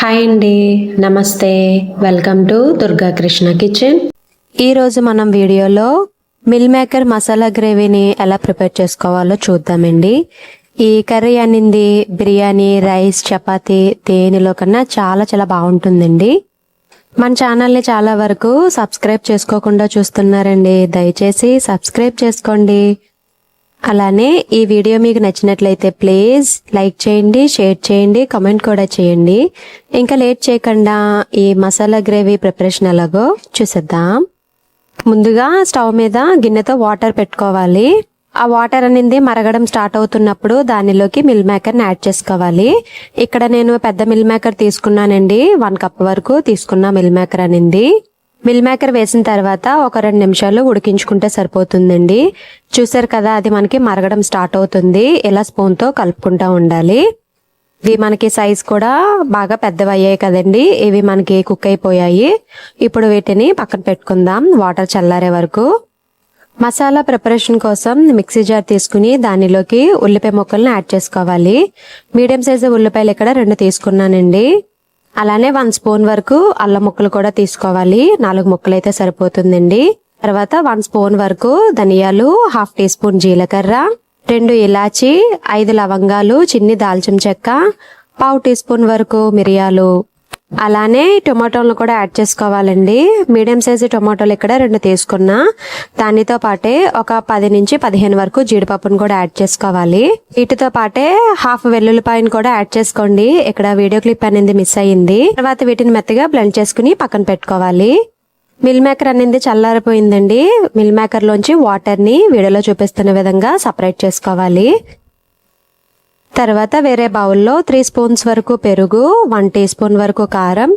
Hi అండి. నమస్తే. Welcome to Durga Krishna kitchen ఈరోజు మనం వీడియోలో మిల్ మేకర్ మసాలా గ్రేవీని ఎలా ప్రిపేర్ చేసుకోవాలో చూద్దామండి. ఈ కర్రీ అనింది బిర్యానీ రైస్ చపాతి దేనిలో కన్నా చాలా చాలా బాగుంటుందండి. మన ఛానల్ని చాలా వరకు సబ్స్క్రైబ్ చేసుకోకుండా చూస్తున్నారండి. దయచేసి సబ్స్క్రైబ్ చేసుకోండి. అలానే ఈ వీడియో మీకు నచ్చినట్లయితే ప్లీజ్ లైక్ చేయండి షేర్ చేయండి కామెంట్ కూడా చేయండి. ఇంకా లేట్ చేయకుండా ఈ మసాలా గ్రేవీ ప్రిపరేషన్ ఎలాగో చూసేద్దాం. ముందుగా స్టవ్ మీద గిన్నెతో వాటర్ పెట్టుకోవాలి. ఆ వాటర్ అనేది మరగడం స్టార్ట్ అవుతున్నప్పుడు దానిలోకి మిల్ మేకర్ని యాడ్ చేసుకోవాలి. ఇక్కడ నేను పెద్ద మిల్ మేకర్ తీసుకున్నానండి. వన్ కప్ వరకు తీసుకున్న మిల్ మేకర్ అనింది. మిల్ మేకర్ వేసిన తర్వాత ఒక రెండు నిమిషాలు ఉడికించుకుంటే సరిపోతుందండి. చూసారు కదా అది మనకి మరగడం స్టార్ట్ అవుతుంది. ఇలా స్పూన్తో కలుపుకుంటూ ఉండాలి. ఇవి మనకి సైజ్ కూడా బాగా పెద్దవి అయ్యాయి కదండి. ఇవి మనకి కుక్ అయిపోయాయి. ఇప్పుడు వీటిని పక్కన పెట్టుకుందాం వాటర్ చల్లారే వరకు. మసాలా ప్రిపరేషన్ కోసం మిక్సీ జార్ తీసుకుని దానిలోకి ఉల్లిపాయ ముక్కలను యాడ్ చేసుకోవాలి. మీడియం సైజు ఉల్లిపాయలు ఇక్కడ రెండు తీసుకున్నానండి. అలానే వన్ స్పూన్ వరకు అల్లం ముక్కలు కూడా తీసుకోవాలి. నాలుగు ముక్కలు అయితే సరిపోతుందండి. తర్వాత వన్ స్పూన్ వరకు ధనియాలు హాఫ్ టీ స్పూన్ జీలకర్ర రెండు ఇలాచి ఐదు లవంగాలు చిన్ని దాల్చిన చెక్క పావు టీ స్పూన్ వరకు మిరియాలు అలానే టొమాటోలను కూడా యాడ్ చేసుకోవాలండి. మీడియం సైజు టొమాటోలు ఇక్కడ రెండు తీసుకున్నా. దానితో పాటే ఒక పది నుంచి పదిహేను వరకు జీడిపప్పును కూడా యాడ్ చేసుకోవాలి. వీటితో పాటే హాఫ్ వెల్లుల్లిపాయను కూడా యాడ్ చేసుకోండి. ఇక్కడ వీడియో క్లిప్ అనేది మిస్ అయ్యింది. తర్వాత వీటిని మెత్తగా బ్లెండ్ చేసుకుని పక్కన పెట్టుకోవాలి. మిల్ మేకర్ అనేది చల్లారిపోయిందండి. మిల్ మేకర్లోంచి వాటర్ని వీడియోలో చూపిస్తున్న విధంగా సపరేట్ చేసుకోవాలి. తర్వాత వేరే బౌల్లో త్రీ స్పూన్స్ వరకు పెరుగు వన్ టీ స్పూన్ వరకు కారం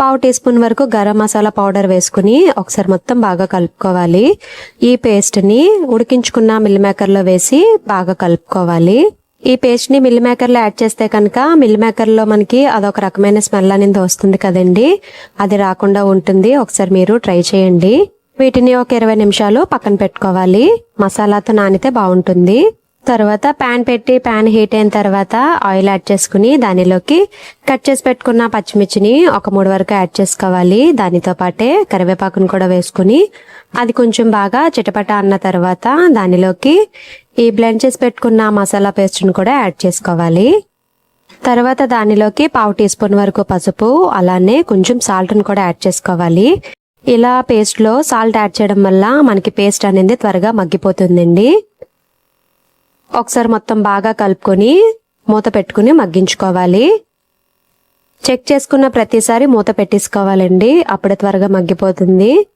పావు టీ స్పూన్ వరకు గరం మసాలా పౌడర్ వేసుకుని ఒకసారి మొత్తం బాగా కలుపుకోవాలి. ఈ పేస్ట్ని ఉడికించుకున్న మిల్ మేకర్లో వేసి బాగా కలుపుకోవాలి. ఈ పేస్ట్ని మిల్ మేకర్లో యాడ్ చేస్తే కనుక మిల్ మేకర్లో మనకి అదొక రకమైన స్మెల్ అనేది వస్తుంది కదండి. అది రాకుండా ఉంటుంది. ఒకసారి మీరు ట్రై చేయండి. వీటిని ఒక ఇరవై నిమిషాలు పక్కన పెట్టుకోవాలి. మసాలాతో నానితే బాగుంటుంది. తర్వాత ప్యాన్ పెట్టి ప్యాన్ హీట్ అయిన తర్వాత ఆయిల్ యాడ్ చేసుకుని దానిలోకి కట్ చేసి పెట్టుకున్న పచ్చిమిర్చిని ఒక మూడు వరకు యాడ్ చేసుకోవాలి. దానితో పాటే కరివేపాకును కూడా వేసుకుని అది కొంచెం బాగా చిటపట అన్న తర్వాత దానిలోకి ఈ బ్లెండ్ చేసి పెట్టుకున్న మసాలా పేస్ట్ని కూడా యాడ్ చేసుకోవాలి. తర్వాత దానిలోకి పావు టీ స్పూన్ వరకు పసుపు అలానే కొంచెం సాల్ట్ని కూడా యాడ్ చేసుకోవాలి. ఇలా పేస్ట్లో సాల్ట్ యాడ్ చేయడం వల్ల మనకి పేస్ట్ అనేది త్వరగా మగ్గిపోతుందండి. ఒకసారి మొత్తం బాగా కలుపుకొని మూత పెట్టుకుని మగ్గించుకోవాలి. చెక్ చేసుకున్న ప్రతిసారి మూత పెట్టేసుకోవాలండి. అప్పుడే త్వరగా మగ్గిపోతుంది.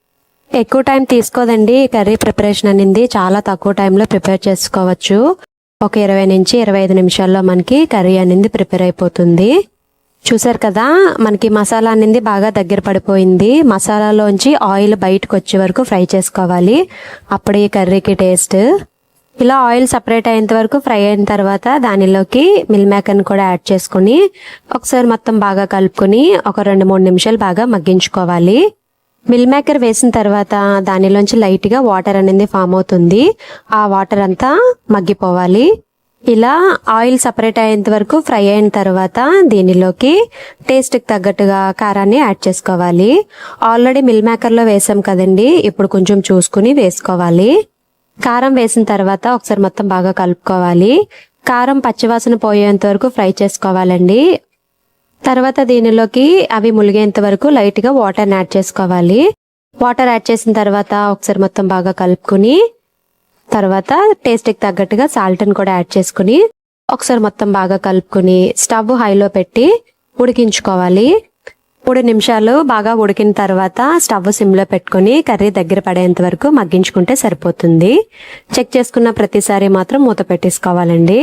ఎక్కువ టైం తీసుకోదండి. కర్రీ ప్రిపరేషన్ అనేది. చాలా తక్కువ టైంలో ప్రిపేర్ చేసుకోవచ్చు. ఒక ఇరవై నుంచి ఇరవై ఐదు నిమిషాల్లో మనకి కర్రీ అనేది ప్రిపేర్ అయిపోతుంది. చూసారు కదా మనకి మసాలా అనేది బాగా దగ్గర పడిపోయింది. మసాలాలోంచి ఆయిల్ బయటకు వచ్చే వరకు ఫ్రై చేసుకోవాలి. అప్పుడే ఈ కర్రీకి టేస్ట్. ఇలా ఆయిల్ సపరేట్ అయ్యేంత వరకు ఫ్రై అయిన తర్వాత దానిలోకి మిల్ మేకర్ని కూడా యాడ్ చేసుకుని ఒకసారి మొత్తం బాగా కలుపుకొని ఒక రెండు మూడు నిమిషాలు బాగా మగ్గించుకోవాలి. మిల్ మేకర్ వేసిన తర్వాత దానిలోంచి లైట్గా వాటర్ అనేది ఫామ్ అవుతుంది. ఆ వాటర్ అంతా మగ్గిపోవాలి. ఇలా ఆయిల్ సపరేట్ అయ్యేంత వరకు ఫ్రై అయిన తర్వాత దీనిలోకి టేస్ట్కి తగ్గట్టుగా కారాన్ని యాడ్ చేసుకోవాలి. ఆల్రెడీ మిల్ మేకర్లో వేసాం కదండి ఇప్పుడు కొంచెం చూసుకుని వేసుకోవాలి. కారం వేసిన తర్వాత ఒకసారి మొత్తం బాగా కలుపుకోవాలి. కారం పచ్చివాసన పోయేంత వరకు ఫ్రై చేసుకోవాలండి. తర్వాత దీనిలోకి అవి ములిగేంత వరకు లైట్గా వాటర్ని యాడ్ చేసుకోవాలి. వాటర్ యాడ్ చేసిన తర్వాత ఒకసారి మొత్తం బాగా కలుపుకుని తర్వాత టేస్ట్కి తగ్గట్టుగా సాల్ట్ని కూడా యాడ్ చేసుకుని ఒకసారి మొత్తం బాగా కలుపుకుని స్టవ్ హైలో పెట్టి ఉడికించుకోవాలి. మూడు నిమిషాలు బాగా ఉడికిన తర్వాత స్టవ్ సిమ్లో పెట్టుకుని కర్రీ దగ్గర పడేంత వరకు మగ్గించుకుంటే సరిపోతుంది. చెక్ చేసుకున్న ప్రతిసారి మాత్రం మూత పెట్టేసుకోవాలండి.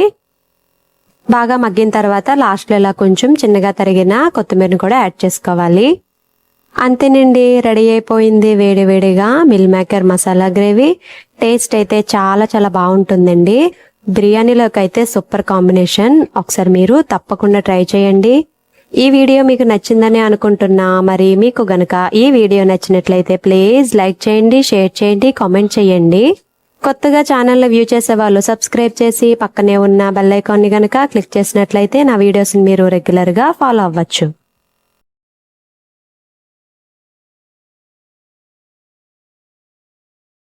బాగా మగ్గిన తర్వాత లాస్ట్లో ఇలా కొంచెం చిన్నగా తరిగిన కొత్తిమీరని కూడా యాడ్ చేసుకోవాలి. అంతేనండి రెడీ అయిపోయింది వేడి వేడిగా meal maker masala gravy. Taste అయితే చాలా చాలా బాగుంటుందండి. బిర్యానీలోకి అయితే సూపర్ కాంబినేషన్. ఒకసారి మీరు తప్పకుండా ట్రై చేయండి. ఈ వీడియో మీకు నచ్చిందని అనుకుంటున్నా మరి మీకు గనక ఈ వీడియో నచ్చినట్లయితే ప్లీజ్ లైక్ చేయండి షేర్ చేయండి కామెంట్ చేయండి. కొత్తగా ఛానల్ వ్యూ చేసే వాళ్ళు సబ్స్క్రైబ్ చేసి పక్కనే ఉన్న బెల్ ఐకాన్ని గనక క్లిక్ చేసినట్లయితే నా వీడియోస్ని మీరు రెగ్యులర్గా ఫాలో అవ్వచ్చు.